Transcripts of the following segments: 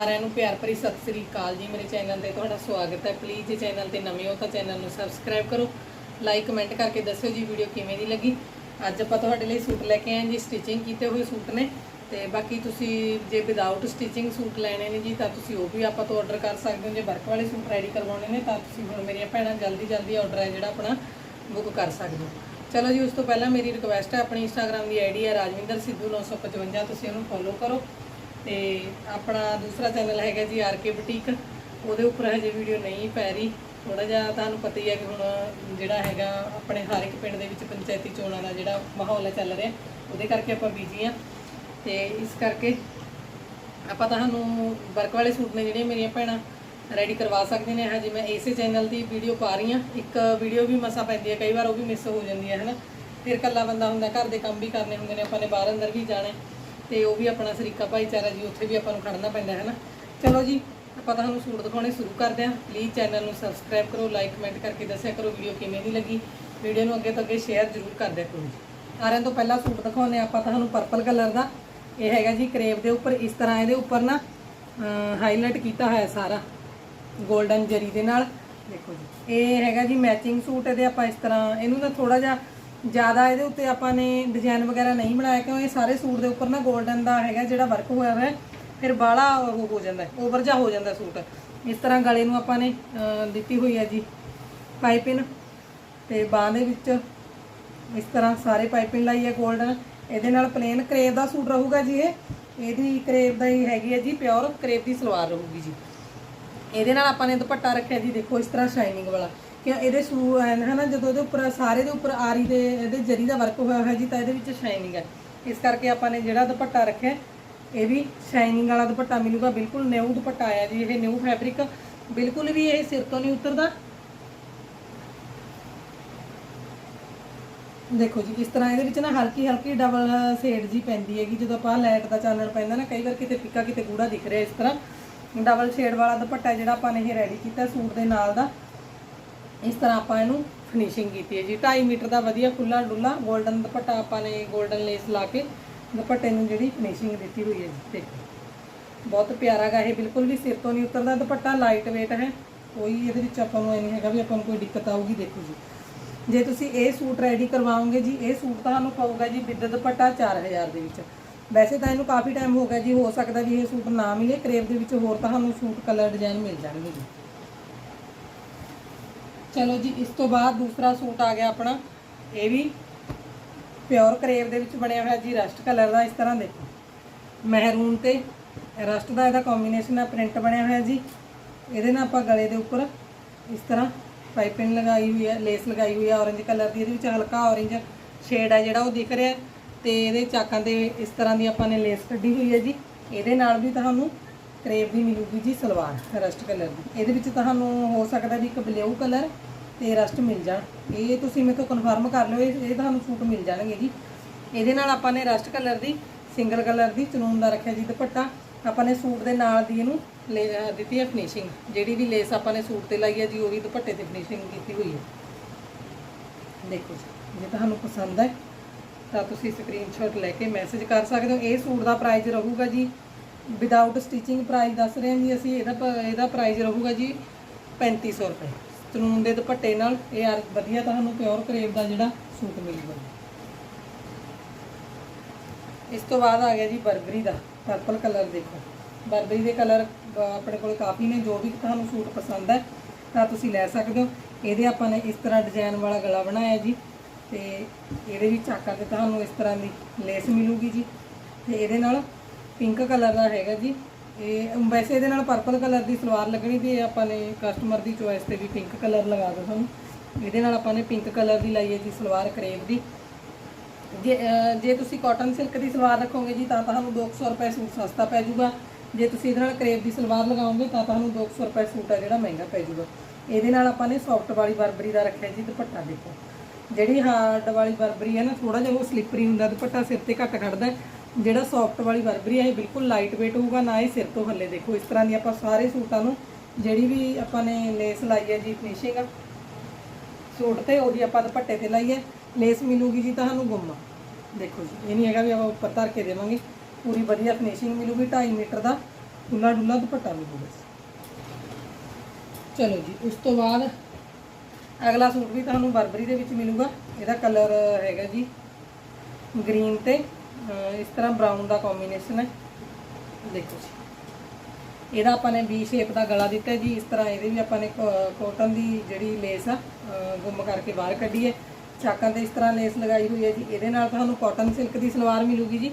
ਸਾਰਿਆਂ ਨੂੰ ਪਿਆਰ ਭਰੀ ਸਤਿ ਸ੍ਰੀ ਅਕਾਲ ਜੀ। ਮੇਰੇ ਚੈਨਲ ਤੇ ਤੁਹਾਡਾ ਸਵਾਗਤ ਹੈ। ਪਲੀਜ਼ ਜੇ ਚੈਨਲ ਤੇ ਨਵੇਂ ਹੋ ਤਾਂ ਚੈਨਲ ਨੂੰ ਸਬਸਕ੍ਰਾਈਬ ਕਰੋ। ਲਾਈਕ ਕਮੈਂਟ ਕਰਕੇ ਦੱਸਿਓ ਜੀ ਵੀਡੀਓ ਕਿਵੇਂ ਦੀ ਲੱਗੀ। ਅੱਜ ਆਪਾਂ ਤੁਹਾਡੇ ਲਈ ਸੂਟ ਲੈ ਕੇ ਆਏ ਜੀ। ਸਟਿਚਿੰਗ ਕੀਤੇ ਹੋਏ ਸੂਟ ਨੇ। ਤੇ ਬਾਕੀ ਤੁਸੀਂ ਜੇ ਵਿਦਆਊਟ ਸਟਿਚਿੰਗ ਸੂਟ ਲੈਣੇ ਨੇ ਜੀ, ਤਾਂ ਤੁਸੀਂ ਉਹ ਵੀ ਆਪਾਂ ਤੋਂ ਆਰਡਰ ਕਰ ਸਕਦੇ ਹੋ। ਜੇ ਵਰਕ ਵਾਲੇ ਸੂਟ ਰੈਡੀ ਕਰਵਾਉਣੇ ਨੇ, ਤਾਂ ਤੁਸੀਂ ਹੁਣ ਮੇਰੀਆਂ ਭੈਣਾਂ ਜਲਦੀ ਜਲਦੀ ਆਰਡਰ ਹੈ ਜਿਹੜਾ ਆਪਣਾ ਬੁੱਕ ਕਰ ਸਕਦੇ ਹੋ। ਚਲੋ ਜੀ, ਉਸ ਤੋਂ ਪਹਿਲਾਂ ਮੇਰੀ ਰਿਕੁਐਸਟ ਹੈ, ਆਪਣੀ ਇੰਸਟਾਗ੍ਰam ਦੀ ਆਈਡੀ ਹੈ ਰਾਜਵਿੰਦਰ ਸਿੱਧੂ 955 ਤੁਸੀਂ ਉਹਨੂੰ ਫੋਲੋ ਕਰੋ। ਤੇ ਆਪਣਾ ਦੂਸਰਾ ਚੈਨਲ ਹੈਗਾ ਜੀ ਆਰਕੇ ਬੁਟੀਕ, ਉਹਦੇ ਉੱਪਰ ਹਜੇ ਵੀਡੀਓ ਨਹੀਂ ਪੈ ਰਹੀ। ਥੋੜਾ ਜਿਹਾ ਤੁਹਾਨੂੰ ਪਤਾ ਹੀ ਹੈ ਕਿ ਹੁਣ ਜਿਹੜਾ ਹੈਗਾ ਆਪਣੇ ਹਰ ਇੱਕ ਪਿੰਡ ਦੇ ਵਿੱਚ ਪੰਚਾਇਤੀ ਚੋਣਾਂ ਦਾ ਜਿਹੜਾ ਮਾਹੌਲ ਹੈ ਚੱਲ ਰਿਹਾ, ਉਹਦੇ ਕਰਕੇ ਆਪਾਂ ਬੀਜੀ ਆ ਤੇ ਇਸ ਕਰਕੇ ਆਪਾਂ ਤੁਹਾਨੂੰ ਵਰਕ ਵਾਲੇ ਸੂਟ ਨੇ ਜਿਹੜੇ ਮੇਰੀਆਂ ਭੈਣਾਂ ਰੈਡੀ ਕਰਵਾ ਸਕਦੇ ਨੇ। ਹਜੇ ਮੈਂ ਇਸੇ ਚੈਨਲ ਦੀ ਵੀਡੀਓ ਪਾ ਰਹੀ ਹਾਂ। ਇੱਕ ਵੀਡੀਓ ਵੀ ਮਸਾ ਪੈਂਦੀ ਹੈ, ਕਈ ਵਾਰ ਉਹ ਵੀ ਮਿਸ ਹੋ ਜਾਂਦੀ ਹੈ, ਹਨਾ। ਫਿਰ ਇਕੱਲਾ ਬੰਦਾ ਹੁੰਦਾ, ਘਰ ਦੇ ਕੰਮ ਵੀ ਕਰਨੇ ਹੁੰਦੇ ਨੇ, ਆਪਾਂ ਨੇ ਬਾਹਰ ਅੰਦਰ ਵੀ ਜਾਣਾ ਤੇ ਉਹ ਵੀ ਆਪਣਾ ਸਰੀਕਾ ਭਾਈਚਾਰਾ ਜੀ, ਉੱਥੇ ਵੀ ਆਪਾਂ ਨੂੰ ਖੜਨਾ ਪੈਂਦਾ ਹੈ ਨਾ ਚਲੋ ਜੀ, ਆਪਾਂ ਤੁਹਾਨੂੰ ਸੂਟ ਦਿਖਾਉਣੇ ਸ਼ੁਰੂ ਕਰਦੇ ਹਾਂ। ਪਲੀਜ਼ ਚੈਨਲ ਨੂੰ ਸਬਸਕ੍ਰਾਈਬ ਕਰੋ ਲਾਈਕ ਕਮੈਂਟ ਕਰਕੇ ਦੱਸਿਆ ਕਰੋ ਵੀਡੀਓ ਕਿਵੇਂ ਦੀ ਲੱਗੀ। ਵੀਡੀਓ ਨੂੰ ਅੱਗੇ ਤੋਂ ਅੱਗੇ ਸ਼ੇਅਰ ਜ਼ਰੂਰ ਕਰ ਦਿਆ ਕਰੋ ਜੀ। ਸਾਰਿਆਂ ਤੋਂ ਪਹਿਲਾਂ ਸੂਟ ਦਿਖਾਉਂਦੇ ਹਾਂ ਆਪਾਂ ਤੁਹਾਨੂੰ ਪਰਪਲ ਕਲਰ ਦਾ। ਇਹ ਹੈਗਾ ਜੀ ਕਰੇਪ ਦੇ ਉੱਪਰ, ਇਸ ਤਰ੍ਹਾਂ ਇਹਦੇ ਉੱਪਰ ਨਾ ਹਾਈਲਾਈਟ ਕੀਤਾ ਹੋਇਆ ਸਾਰਾ 골ਡਨ ਜਰੀ ਦੇ ਨਾਲ। ਦੇਖੋ ਜੀ, ਇਹ ਹੈਗਾ ਜੀ ਮੈਚਿੰਗ ਸੂਟ, ਇਹਦੇ ਆਪਾਂ ਇਸ ਤਰ੍ਹਾਂ, ਇਹਨੂੰ ਤਾਂ ਥੋੜਾ ਜਿਹਾ ਜ਼ਿਆਦਾ ਇਹਦੇ ਉੱਤੇ ਆਪਾਂ ਨੇ ਡਿਜ਼ਾਈਨ ਵਗੈਰਾ ਨਹੀਂ ਬਣਾਇਆ, ਕਿਉਂ ਇਹ ਸਾਰੇ ਸੂਟ ਦੇ ਉੱਪਰ ਨਾ 골ਡਨ ਦਾ ਹੈਗਾ ਜਿਹੜਾ ਵਰਕ ਹੋਇਆ ਹੋਇਆ, ਫਿਰ ਬਾਹਲਾ ਉਹ ਹੋ ਜਾਂਦਾ ਓਵਰ ਜਾ ਹੋ ਜਾਂਦਾ ਸੂਟ। ਇਸ ਤਰ੍ਹਾਂ ਗਲੇ ਨੂੰ ਆਪਾਂ ਨੇ ਦਿੱਤੀ ਹੋਈ ਹੈ ਜੀ ਪਾਈਪਿੰਗ ਤੇ ਬਾਹ ਦੇ ਵਿੱਚ ਇਸ ਤਰ੍ਹਾਂ ਸਾਰੇ ਪਾਈਪਿੰਗ ਲਾਈ ਹੈ 골ਡਨ ਇਹਦੇ ਨਾਲ ਪਲੇਨ ਕਰੇਪ ਦਾ ਸੂਟ ਰਹੂਗਾ ਜੀ ਇਹ। ਇਹਦੀ ਕਰੇਪ ਦਾ ਹੀ ਹੈਗੀ ਹੈ ਜੀ ਪਿਓਰ ਕਰੇਪ ਦੀ ਸਲਵਾਰ ਰਹੂਗੀ ਜੀ। ਇਹਦੇ ਨਾਲ ਆਪਾਂ ਨੇ ਦੁਪੱਟਾ ਰੱਖਿਆ ਜੀ, ਦੇਖੋ ਇਸ ਤਰ੍ਹਾਂ ਸ਼ਾਈਨਿੰਗ ਵਾਲਾ। ਕਿ ਇਹਦੇ ਸੂ ਹੈ ਜਦੋਂ ਇਹਦੇ ਉੱਪਰ ਸਾਰੇ ਦੇ ਉੱਪਰ ਆਰੀ ਦੇ ਇਹਦੇ ਜਰੀ ਦਾ ਵਰਕ ਹੋਇਆ ਹੋਇਆ ਜੀ, ਤਾਂ ਇਹਦੇ ਵਿੱਚ ਸ਼ਾਈਨਿੰਗ ਹੈ। ਇਸ ਕਰਕੇ ਆਪਾਂ ਨੇ ਜਿਹੜਾ ਦੁਪੱਟਾ ਰੱਖਿਆ, ਇਹ ਵੀ ਸ਼ਾਈਨਿੰਗ ਵਾਲਾ ਦੁਪੱਟਾ ਮਿਲੂਗਾ। ਬਿਲਕੁਲ ਨਿਊ ਦੁਪੱਟਾ ਆਇਆ ਜੀ, ਇਹ ਨਿਊ ਫੈਬਰਿਕ ਬਿਲਕੁਲ ਵੀ ਇਹ ਸਿਰ ਤੋਂ ਨਹੀਂ ਉਤਰਦਾ। ਦੇਖੋ ਜੀ, ਇਸ ਤਰ੍ਹਾਂ ਇਹਦੇ ਵਿੱਚ ਨਾ ਹਲਕੀ ਹਲਕੀ ਡਬਲ ਸ਼ੇਡ ਜੀ ਪੈਂਦੀ ਹੈਗੀ। ਜਦੋਂ ਆਪਾਂ ਲਾਈਟ ਦਾ ਚਾਨਣ ਪੈਂਦਾ ਨਾ, ਕਈ ਵਾਰ ਕਿਤੇ ਫਿੱਕਾ, ਕਿਤੇ ਗੂੜਾ ਦਿਖ ਰਿਹਾ ਇਸ ਤਰ੍ਹਾਂ। ਡਬਲ ਸ਼ੇਡ ਵਾਲਾ ਦੁਪੱਟਾ ਜਿਹੜਾ ਆਪਾਂ ਨੇ ਇਹ ਰੈਡੀ ਕੀਤਾ ਸੂਟ ਦੇ ਨਾਲ ਦਾ। ਇਸ ਤਰ੍ਹਾਂ ਆਪਾਂ ਇਹਨੂੰ ਫਿਨਿਸ਼ਿੰਗ ਕੀਤੀ ਹੈ ਜੀ। 2.5 ਮੀਟਰ ਦਾ ਵਧੀਆ ਖੁੱਲਾ ਡੁੱਲਾ 골ਡਨ ਦੁਪੱਟਾ ਆਪਾਂ ਨੇ 골ਡਨ ਲੇਸ ਲਾ ਕੇ ਦੁਪੱਟੇ ਨੂੰ ਜਿਹੜੀ ਫਿਨਿਸ਼ਿੰਗ ਦਿੱਤੀ ਹੋਈ ਹੈ ਜੀ। ਦੇਖੋ। ਬਹੁਤ ਪਿਆਰਾ ਗਾ ਇਹ, ਬਿਲਕੁਲ ਵੀ ਸਿਰ ਤੋਂ ਨਹੀਂ ਉਤਰਦਾ। ਦੁਪੱਟਾ ਲਾਈਟ weight ਹੈ। ਕੋਈ ਇਹਦੇ ਵਿੱਚ ਆਪਾਂ ਨੂੰ ਇਹ ਨਹੀਂ ਹੈਗਾ ਵੀ ਆਪਾਂ ਨੂੰ ਕੋਈ ਦਿੱਕਤ ਆਊਗੀ, ਦੇਖੋ ਜੀ। ਜੇ ਤੁਸੀਂ ਇਹ ਸੂਟ ਰੈਡੀ ਕਰਵਾਓਗੇ ਜੀ, ਇਹ ਸੂਟ ਤੁਹਾਨੂੰ ਪਊਗਾ ਜੀ ਵਿਦ ਦੁਪੱਟਾ 4000 ਦੇ ਵਿੱਚ। ਵੈਸੇ ਤਾਂ ਇਹਨੂੰ ਕਾਫੀ ਟਾਈਮ ਹੋ ਗਿਆ ਜੀ, ਹੋ ਸਕਦਾ ਵੀ ਇਹ ਸੂਟ ਨਾ ਮਿਲੇ। ਕਰੇਬ ਦੇ ਵਿੱਚ ਹੋਰ ਤੁਹਾਨੂੰ ਸੂਟ ਕਲਰ ਡਿਜ਼ਾਈਨ ਮਿਲ ਜਾਣਗੇ ਜੀ। ਚਲੋ ਜੀ, ਇਸ ਤੋਂ ਬਾਅਦ ਦੂਸਰਾ ਸੂਟ ਆ ਗਿਆ ਆਪਣਾ। ਇਹ ਵੀ ਪਿਓਰ ਕਰੇਪ ਦੇ ਵਿੱਚ ਬਣਿਆ ਹੋਇਆ ਜੀ ਰਸਟ ਕਲਰ ਦਾ, ਇਸ ਤਰ੍ਹਾਂ ਦੇ। ਮਹਿਰੂਨ ਤੇ ਰਸਟ ਦਾ ਇਹਦਾ ਕੰਬੀਨੇਸ਼ਨ ਹੈ ਪ੍ਰਿੰਟ ਬਣਿਆ ਹੋਇਆ ਜੀ। ਇਹਦੇ ਨਾਲ ਆਪਾਂ ਗਲੇ ਦੇ ਉੱਪਰ ਇਸ ਤਰ੍ਹਾਂ ਪਾਈਪਿੰਗ ਲਗਾਈ ਹੋਈ ਹੈ ਲੇਸ ਲਗਾਈ ਹੋਈ ਹੈ orange ਕਲਰ ਦੀ। ਇਹਦੇ ਵਿੱਚ ਹਲਕਾ orange ਸ਼ੇਡ ਹੈ ਜਿਹੜਾ ਉਹ ਦਿਖ ਰਿਹਾ ਹੈ। ਤੇ ਇਹਦੇ ਚਾਕਾਂ ਤੇ ਇਸ ਤਰ੍ਹਾਂ ਦੀ ਆਪਾਂ ਨੇ ਲੇਸ ਕੱਢੀ ਹੋਈ ਹੈ ਜੀ। ਇਹਦੇ ਨਾਲ ਵੀ ਤੁਹਾਨੂੰ ਕਰੇਪ ਦੀ ਮਿਲੂਗੀ ਜੀ ਸਲਵਾਰ, ਰਸਟ ਕਲਰ ਦੀ। ਇਹਦੇ ਵਿੱਚ ਤੁਹਾਨੂੰ ਹੋ ਸਕਦਾ ਵੀ ਇੱਕ ਬਲੂ ਕਲਰ ਤੇ ਰਸਟ ਮਿਲ ਜਾਣ। ਇਹ ਤੁਸੀਂ ਮੇਰੇ ਤੋਂ ਕਨਫਰਮ ਕਰ ਲਿਓ, ਇਹ ਇਹ ਤੁਹਾਨੂੰ ਸੂਟ ਮਿਲ ਜਾਣਗੇ ਜੀ। ਇਹਦੇ ਨਾਲ ਆਪਾਂ ਨੇ ਰਸਟ ਕਲਰ ਦੀ ਸਿੰਗਲ ਕਲਰ ਦੀ ਚਨੂਨ ਦਾ ਰੱਖਿਆ ਜੀ ਦੁਪੱਟਾ। ਆਪਾਂ ਨੇ ਸੂਟ ਦੇ ਨਾਲ ਦੀ ਇਹਨੂੰ ਲੈ ਦਿੱਤੀ ਹੈ ਫਿਨਿਸ਼ਿੰਗ ਜਿਹੜੀ ਵੀ ਲੇਸ ਆਪਾਂ ਨੇ ਸੂਟ ਤੇ ਲਾਈ ਹੈ ਜੀ, ਉਹ ਵੀ ਦੁਪੱਟੇ ਤੇ ਫਿਨਿਸ਼ਿੰਗ ਕੀਤੀ ਹੋਈ ਹੈ। ਦੇਖੋ ਜੀ, ਜੇ ਤੁਹਾਨੂੰ ਪਸੰਦ ਹੈ, ਤਾਂ ਤੁਸੀਂ ਸਕਰੀਨਸ਼ਾਟ ਲੈ ਕੇ ਮੈਸੇਜ ਕਰ ਸਕਦੇ ਹੋ। ਇਹ ਸੂਟ ਦਾ ਪ੍ਰਾਈਸ ਰਹੂਗਾ ਜੀ ਵਿਦਆਊਟ ਸਟਿਚਿੰਗ ਪ੍ਰਾਈਸ ਦੱਸ ਰਹੇ ਹਾਂ ਜੀ ਅਸੀਂ, ਇਹਦਾ ਪ- ਇਹਦਾ ਪ੍ਰਾਈਸ ਰਹੂਗਾ ਜੀ 3500 ਰੁਪਏ। ਚਨੂਨ ਦੇ ਦੁਪੱਟੇ ਨਾਲ ਇਹ ਯਾਰ ਵਧੀਆ ਤੁਹਾਨੂੰ ਪਿਓਰ ਕਰੇਪ ਦਾ ਜਿਹੜਾ ਸੂਟ ਮਿਲੂਗਾ ਇਸ ਤੋਂ ਬਾਅਦ ਆ ਗਿਆ ਜੀ ਬਰਬਰੀ ਦਾ ਪਰਪਲ ਕਲਰ ਦੇਖੋ। ਬਰਬਰੀ ਦੇ ਕਲਰ ਆਪਣੇ ਕੋਲ ਕਾਫੀ ਨੇ, ਜੋ ਵੀ ਤੁਹਾਨੂੰ ਸੂਟ ਪਸੰਦ ਹੈ, ਤਾਂ ਤੁਸੀਂ ਲੈ ਸਕਦੇ ਹੋ। ਇਹਦੇ ਆਪਾਂ ਨੇ ਇਸ ਤਰ੍ਹਾਂ ਡਿਜ਼ਾਈਨ ਵਾਲਾ ਗਲਾ ਬਣਾਇਆ ਜੀ, ਤੇ ਇਹਦੇ ਵੀ ਚਾਕਾਂ ਤੇ ਤੁਹਾਨੂੰ ਇਸ ਤਰ੍ਹਾਂ ਦੀ ਲੇਸ ਮਿਲੂਗੀ ਜੀ। ਤੇ ਇਹਦੇ ਨਾਲ ਪਿੰਕ ਕਲਰ ਦਾ ਹੈਗਾ ਜੀ। ਇਹ ਵੈਸੇ ਇਹਦੇ ਨਾਲ ਪਰਪਲ ਕਲਰ ਦੀ ਸਲਵਾਰ ਲੱਗਣੀ ਤੇ ਆਪਾਂ ਨੇ ਕਸਟਮਰ ਦੀ ਚੋਇਸ ਤੇ ਵੀ ਪਿੰਕ ਕਲਰ ਲਗਾ ਦੋ ਤੁਹਾਨੂੰ। ਇਹਦੇ ਨਾਲ ਆਪਾਂ ਨੇ ਪਿੰਕ ਕਲਰ ਦੀ ਲਾਈ ਹੈ ਜੀ ਸਲਵਾਰ ਕਰੇਪ ਦੀ। ਜੇ ਜੇ ਤੁਸੀਂ ਕਾਟਨ ਸਿਲਕ ਦੀ ਸਲਵਾਰ ਰੱਖੋਗੇ ਜੀ ਤਾਂ ਤੁਹਾਨੂੰ 200 ਰੁਪਏ ਸੂਟ ਸਸਤਾ ਪੈ ਜਾਊਗਾ। ਜੇ ਤੁਸੀਂ ਇਹਦੇ ਨਾਲ ਕਰੇਪ ਦੀ ਸਲਵਾਰ ਲਗਾਓਗੇ ਤਾਂ ਤੁਹਾਨੂੰ 200 ਰੁਪਏ ਸੂਟ ਆ ਜਿਹੜਾ ਮਹਿੰਗਾ ਪੈ ਜਾਊਗਾ। ਇਹਦੇ ਨਾਲ ਆਪਾਂ ਨੇ ਸੌਫਟ ਵਾਲੀ ਬਰਬਰੀ ਦਾ ਰੱਖਿਆ ਜੀ ਦੁਪੱਟਾ ਦੇਖੋ। ਜਿਹੜੀ ਹਾਰਡ ਵਾਲੀ ਬਰਬਰੀ ਹੈ ਨਾ ਥੋੜਾ ਜਿਹਾ ਉਹ ਸਲਿੱਪਰੀ ਹੁੰਦਾ, ਦੁਪੱਟਾ ਸਿਰ ਤੇ ਘੱਟ ਖੜਦਾ ਜਿਹੜਾ ਸੌਫਟ ਵਾਲੀ ਬਰਬਰੀ ਹੈ ਇਹ ਬਿਲਕੁਲ ਲਾਈਟ weight ਹੋਊਗਾ, ਨਾ ਇਹ ਸਿਰ ਤੋਂ ਥੱਲੇ। ਦੇਖੋ, ਇਸ ਤਰ੍ਹਾਂ ਦੀ ਆਪਾਂ ਸਾਰੇ ਸੂਟਾਂ ਨੂੰ ਜਿਹੜੀ ਵੀ ਆਪਾਂ ਨੇ ਲੇਸ ਲਾਈ ਹੈ ਜੀ ਫਿਨਿਸ਼ਿੰਗ ਸੂਟ ਤੇ ਉਹਦੀ ਆਪਾਂ ਦੁਪੱਟੇ ਤੇ ਲਾਈ ਹੈ। ਲੇਸ ਮਿਲੂਗੀ ਜੀ ਤੁਹਾਨੂੰ ਗੁੰਮਾ। ਦੇਖੋ ਜੀ, ਇਹ ਨਹੀਂ ਹੈਗਾ ਵੀ ਆਪਾਂ ਉੱਪਰ ਧਰ ਕੇ ਦੇਵਾਂਗੇ। ਪੂਰੀ ਵਧੀਆ ਫਿਨਿਸ਼ਿੰਗ ਮਿਲੂਗੀ 2.5 ਮੀਟਰ ਦਾ ਖੁੱਲਾ ਡੁੱਲਾ ਦੁਪੱਟਾ ਮਿਲੂਗਾ। ਚਲੋ ਜੀ, ਉਸ ਤੋਂ ਬਾਅਦ ਅਗਲਾ ਸੂਟ ਵੀ ਤੁਹਾਨੂੰ ਬਰਬਰੀ ਦੇ ਵਿੱਚ ਮਿਲੂਗਾ। ਇਹਦਾ ਕਲਰ ਹੈਗਾ ਜੀ ਗ੍ਰੀਨ ਤੇ ਇਸ ਤਰ੍ਹਾਂ ਬਰਾਊਨ ਦਾ ਕੰਬੀਨੇਸ਼ਨ ਹੈ। ਦੇਖੋ ਜੀ। ਇਹਦਾ ਆਪਾਂ ਨੇ ਵੀ ਸ਼ੇਪ ਦਾ ਗਲਾ ਦਿੱਤਾ ਜੀ। ਇਸ ਤਰ੍ਹਾਂ ਇਹਦੇ ਵੀ ਆਪਾਂ ਨੇ ਕੋਟਨ ਦੀ ਜਿਹੜੀ ਲੇਸ ਆ ਗੁੰਮ ਕਰਕੇ ਬਾਹਰ ਕੱਢੀ ਹੈ। ਚਾਕਾਂ ਤੇ ਇਸ ਤਰ੍ਹਾਂ ਲੇਸ ਲਗਾਈ ਹੋਈ ਹੈ ਜੀ। ਇਹਦੇ ਨਾਲ ਤੁਹਾਨੂੰ ਕਾਟਨ ਸਿਲਕ ਦੀ ਸਲਵਾਰ ਮਿਲੂਗੀ ਜੀ।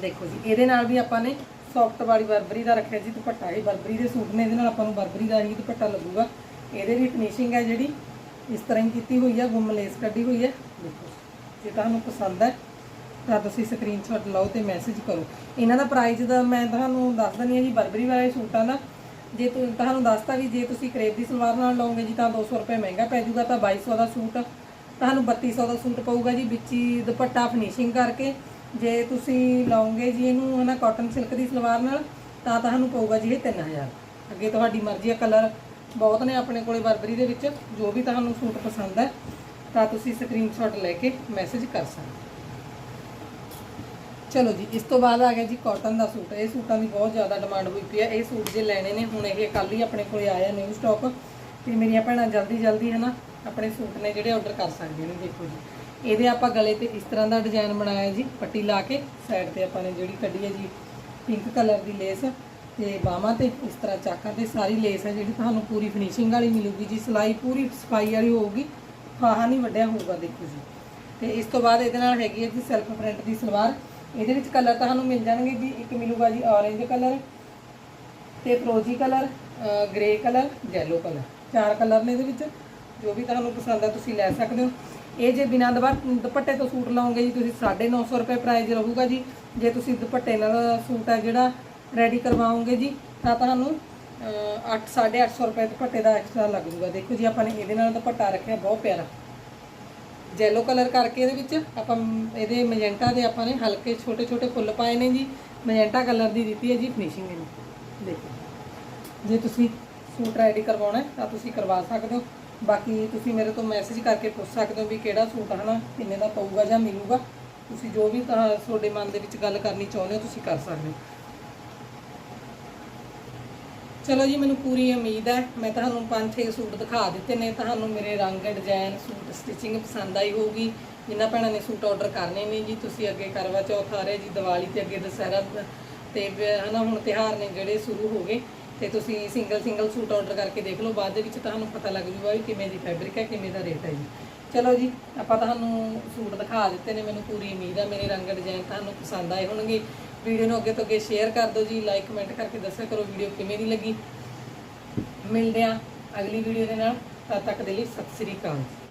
ਦੇਖੋ ਜੀ, ਇਹਦੇ ਨਾਲ ਵੀ ਆਪਾਂ ਨੇ ਸੌਫਟ ਵਾਲੀ ਬਰਬਰੀ ਦਾ ਰੱਖਿਆ ਜੀ। ਦੁਪੱਟਾ, ਇਹ ਬਰਬਰੀ ਦੇ ਸੂਟ ਨੇ, ਇਹਦੇ ਨਾਲ ਆਪਾਂ ਨੂੰ ਬਰਬਰੀ ਦਾ ਹੀ ਦੁਪੱਟਾ ਲੱਗੂਗਾ। ਇਹਦੇ ਵੀ ਫਿਨਿਸ਼ਿੰਗ ਹੈ ਜਿਹੜੀ। ਇਸ ਤਰ੍ਹਾਂ ਹੀ ਕੀਤੀ ਹੋਈ ਹੈ ਗੁੰਮ ਲੇਸ ਕੱਢੀ ਹੋਈ ਹੈ। ਦੇਖੋ ਜੇ ਤੁਹਾਨੂੰ ਪਸੰਦ ਹੈ ਤਾਂ ਤੁਸੀਂ ਸਕਰੀਨਸ਼ਾਟ ਲਓ ਤੇ ਮੈਸੇਜ ਕਰੋ। ਇਹਨਾਂ ਦਾ ਪ੍ਰਾਈਸ ਦਾ ਮੈਂ ਤੁਹਾਨੂੰ ਦੱਸ ਦਿੰਦੀ ਹਾਂ ਜੀ ਬਰਬਰੀ ਵਾਲੇ ਸੂਟਾਂ ਦਾ ਜੇ ਤੁਹਾਨੂੰ ਦੱਸਤਾ ਵੀ ਜੇ ਤੁਸੀਂ ਕਰੇਪ ਦੀ ਸਲਵਾਰ ਨਾਲ ਲਓਗੇ ਜੀ ਤਾਂ 200 ਰੁਪਏ ਮਹਿੰਗਾ ਪੈ ਜਾਊਗਾ, ਤਾਂ 2200 ਦਾ ਸੂਟ ਤੁਹਾਨੂੰ 3200 ਦਾ ਸੂਟ ਪਊਗਾ ਜੀ, ਵਿੱਚ ਹੀ ਦੁਪੱਟਾ ਫਿਨਿਸ਼ਿੰਗ ਕਰਕੇ। ਜੇ ਤੁਸੀਂ ਲਓਗੇ ਜੀ ਇਹਨੂੰ, ਹਨਾ ਕਾਟਨ ਸਿਲਕ ਦੀ ਸਲਵਾਰ ਨਾਲ, ਤਾਂ ਤੁਹਾਨੂੰ ਪਊਗਾ ਜੀ ਇਹ 3000 ਅੱਗੇ ਤੁਹਾਡੀ ਮਰਜ਼ੀ ਹੈ ਕਲਰ ਬਹੁਤ ਨੇ ਆਪਣੇ ਕੋਲੇ ਬਰਬਰੀ ਦੇ ਵਿੱਚ, ਜੋ ਵੀ ਤੁਹਾਨੂੰ ਸੂਟ ਪਸੰਦ ਹੈ ਤਾਂ ਤੁਸੀਂ ਸਕਰੀਨਸ਼ਾਟ ਲੈ ਕੇ ਮੈਸੇਜ ਕਰ ਸਕਦੇ ਚਲੋ ਜੀ, ਇਸ ਤੋਂ ਬਾਅਦ ਆ ਗਿਆ ਜੀ ਕਾਟਨ ਦਾ ਸੂਟ। ਇਹ ਸੂਟਾਂ ਦੀ ਬਹੁਤ ਜ਼ਿਆਦਾ ਡਿਮਾਂਡ ਹੋਈ ਪਈ ਹੈ। ਇਹ ਸੂਟ ਜੇ ਲੈਣੇ ਨੇ, ਹੁਣ ਇਹ ਕੱਲ ਹੀ ਆਪਣੇ ਕੋਲੇ ਆਇਆ ਨਿਊ ਸਟਾਕ ਤੇ ਮੇਰੀਆਂ ਭੈਣਾਂ ਜਲਦੀ ਜਲਦੀ ਹੈ ਨਾ, ਆਪਣੇ ਸੂਟ ਨੇ ਜਿਹੜੇ ਆਰਡਰ ਕਰ ਸਕਦੇ ਨੇ, ਦੇਖੋ ਜੀ। ਇਹਦੇ ਆਪਾਂ ਗਲੇ ਤੇ ਇਸ ਤਰ੍ਹਾਂ ਦਾ ਡਿਜ਼ਾਈਨ ਬਣਾਇਆ ਜੀ, ਪੱਟੀ ਲਾ ਕੇ ਸਾਈਡ ਤੇ ਆਪਾਂ ਨੇ ਜਿਹੜੀ ਕੱਢੀ ਹੈ ਜੀ ਪਿੰਕ ਕਲਰ ਦੀ ਲੇਸ ਤੇ ਬਾਹਾਂ ਤੇ ਇਸ ਤਰ੍ਹਾਂ ਚਾਕਾਂ ਤੇ ਸਾਰੀ ਲੇਸ ਹੈ ਜਿਹੜੀ ਤੁਹਾਨੂੰ ਪੂਰੀ ਫਿਨਿਸ਼ਿੰਗ ਵਾਲੀ ਮਿਲੂਗੀ ਜੀ। ਸਿਲਾਈ ਪੂਰੀ ਸਫ਼ਾਈ ਵਾਲੀ ਹੋਊਗੀ। ਫਾਹਾ ਨਹੀਂ ਵੱਡਿਆ ਹੋਊਗਾ, ਦੇਖੋ ਜੀ। ਤੇ ਇਸ ਤੋਂ ਬਾਅਦ ਇਹਦੇ ਨਾਲ ਹੈਗੀ ਹੈ ਜੀ ਸੈਲਫ ਪ੍ਰਿੰਟ ਦੀ ਸਲਵਾਰ। ਇਹਦੇ ਵਿੱਚ ਕਲਰ ਤੁਹਾਨੂੰ ਮਿਲ ਜਾਣਗੇ ਜੀ, ਇੱਕ ਮਿਲੂਗਾ ਜੀ ਔਰੇਂਜ ਕਲਰ ਤੇ ਫਰੋਜੀ colour grey colour yellow colour ਚਾਰ ਕਲਰ ਨੇ ਇਹਦੇ ਵਿੱਚ, ਜੋ ਵੀ ਤੁਹਾਨੂੰ ਪਸੰਦ ਆ ਤੁਸੀਂ ਲੈ ਸਕਦੇ ਹੋ। ਇਹ ਜੇ ਬਿਨਾਂ ਦਵਾ- ਦੁਪੱਟੇ ਤੋਂ ਸੂਟ ਲਾਓਗੇ ਜੀ, ਤੁਸੀਂ 950 ਰੁਪਏ ਪ੍ਰਾਈਸ ਰਹੂਗਾ ਜੀ। ਜੇ ਤੁਸੀਂ ਦੁਪੱਟੇ ਨਾਲ ਸੂਟ ਹੈ ਜਿਹੜਾ ਰੈਡੀ ਕਰਵਾਓਗੇ ਜੀ, ਤਾਂ ਤੁਹਾਨੂੰ 8 850 ਰੁਪਏ ਦੁਪੱਟੇ ਦਾ ਐਕਸਟਰਾ ਲੱਗ ਜੂਗਾ ਦੇਖੋ ਜੀ, ਆਪਾਂ ਨੇ ਇਹਦੇ ਨਾਲ ਦੁਪੱਟਾ ਰੱਖਿਆ, ਬਹੁਤ ਪਿਆਰਾ। ਜੈਲੋ ਕਲਰ ਕਰਕੇ ਇਹਦੇ ਵਿੱਚ ਆਪਾਂ ਇਹਦੇ ਮੈਜੈਂਟਾ ਦੇ ਆਪਾਂ ਨੇ ਹਲਕੇ ਛੋਟੇ ਛੋਟੇ ਫੁੱਲ ਪਾਏ ਨੇ ਜੀ। ਮੈਜੈਂਟਾ ਕਲਰ ਦੀ ਦਿੱਤੀ ਹੈ ਜੀ ਫਿਨਿਸ਼ਿੰਗ ਇਹਨੂੰ। ਦੇਖੋ। ਜੇ ਤੁਸੀਂ ਸੂਟ ਰੈਡੀ ਕਰਵਾਉਣਾ ਤਾਂ ਤੁਸੀਂ ਕਰਵਾ ਸਕਦੇ ਹੋ। ਬਾਕੀ ਤੁਸੀਂ ਮੇਰੇ ਤੋਂ ਮੈਸੇਜ ਕਰਕੇ ਪੁੱਛ ਸਕਦੇ ਹੋ ਵੀ ਕਿਹੜਾ ਸੂਟ ਹਨਾ, ਕਿੰਨੇ ਦਾ ਪਊਗਾ ਜਾਂ ਮਿਲੂਗਾ। ਤੁਸੀਂ ਜੋ ਵੀ ਤਾਂ ਤੁਹਾਡੇ ਮਨ ਦੇ ਵਿੱਚ ਗੱਲ ਕਰਨੀ ਚਾਹੁੰਦੇ ਹੋ, ਤੁਸੀਂ ਕਰ ਸਕਦੇ ਹੋ। ਚਲੋ ਜੀ, ਮੈਨੂੰ ਪੂਰੀ ਉਮੀਦ ਹੈ। ਮੈਂ ਤੁਹਾਨੂੰ ਪੰਜ ਛੇ ਸੂਟ ਦਿਖਾ ਦਿੱਤੇ ਨੇ। ਤੁਹਾਨੂੰ ਮੇਰੇ ਰੰਗ ਡਿਜ਼ਾਈਨ ਸੂਟ ਸਟਿਚਿੰਗ ਪਸੰਦ ਆਈ ਹੋਊਗੀ। ਜਿਨ੍ਹਾਂ ਭੈਣਾਂ ਨੇ ਸੂਟ ਆਰਡਰ ਕਰਨੇ ਨੇ ਜੀ। ਤੁਸੀਂ ਅੱਗੇ ਕਰਵਾ ਚੌਥ ਆ ਰਿਹਾ ਜੀ, ਦੀਵਾਲੀ ਤੇ ਅੱਗੇ ਦੁਸਹਿਰਾ ਤੇ ਵੀ ਹਨਾ, ਹੁਣ ਤਿਉਹਾਰ ਨੇ ਜਿਹੜੇ ਸ਼ੁਰੂ ਹੋ ਗਏ। ਤੇ ਤੁਸੀਂ ਸਿੰਗਲ ਸਿੰਗਲ ਸੂਟ ਆਰਡਰ ਕਰਕੇ ਦੇਖ ਲਓ। ਬਾਅਦ ਦੇ ਵਿੱਚ ਤੁਹਾਨੂੰ ਪਤਾ ਲੱਗ ਜੂਗਾ ਵੀ ਕਿਵੇਂ ਦੀ ਫੈਬਰਿਕ ਹੈ, ਕਿਵੇਂ ਦਾ ਰੇਟ ਹੈ ਜੀ। ਚਲੋ ਜੀ, ਆਪਾਂ ਤੁਹਾਨੂੰ ਸੂਟ ਦਿਖਾ ਦਿੱਤੇ ਨੇ, ਮੈਨੂੰ ਪੂਰੀ ਉਮੀਦ ਹੈ ਮੇਰੇ ਰੰਗ ਡਿਜ਼ਾਈਨ ਤੁਹਾਨੂੰ ਪਸੰਦ ਆਏ ਹੋਣਗੇ। ਵੀਡੀਓ ਨੂੰ ਅੱਗੇ ਤੋਂ ਅੱਗੇ ਸ਼ੇਅਰ ਕਰ ਦਿਓ ਜੀ ਲਾਈਕ ਕਮੈਂਟ ਕਰਕੇ ਦੱਸਿਆ ਕਰੋ ਵੀਡੀਓ ਕਿਵੇਂ ਦੀ ਲੱਗੀ। ਮਿਲਦੇ ਆ ਅਗਲੀ ਵੀਡੀਓ ਦੇ ਨਾਲ, ਤਦ ਤੱਕ ਦੇ ਲਈ ਸਤਿ ਸ੍ਰੀ ਅਕਾਲ।